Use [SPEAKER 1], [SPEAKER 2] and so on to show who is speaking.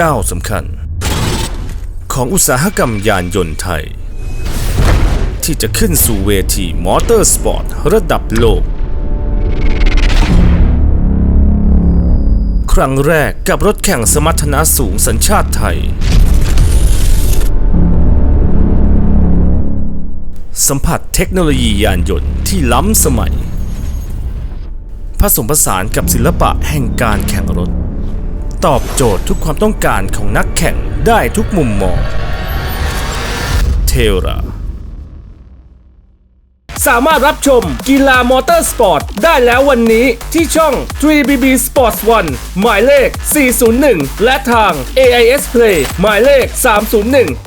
[SPEAKER 1] ก้าวสำคัญ ของอุตสาหกรรมยานยนต์ไทย ที่จะขึ้นสู่เวทีมอเตอร์สปอร์ตระดับโลก ครั้งแรกกับรถแข่งสมรรถนะสูงสัญชาติไทย สัมผัสเทคโนโลยียานยนต์ที่ล้ำสมัย ผสมผสานกับศิลปะแห่งการแข่งรถ ตอบโจทย์ทุกความต้องการของนักแข่งได้ทุกมุมมอง เทรา
[SPEAKER 2] สามารถรับชมกีฬามอเตอร์สปอร์ตได้แล้ววันนี้ที่ช่อง 3BB Sports 1 หมายเลข 401 และทาง AIS Play หมายเลข 301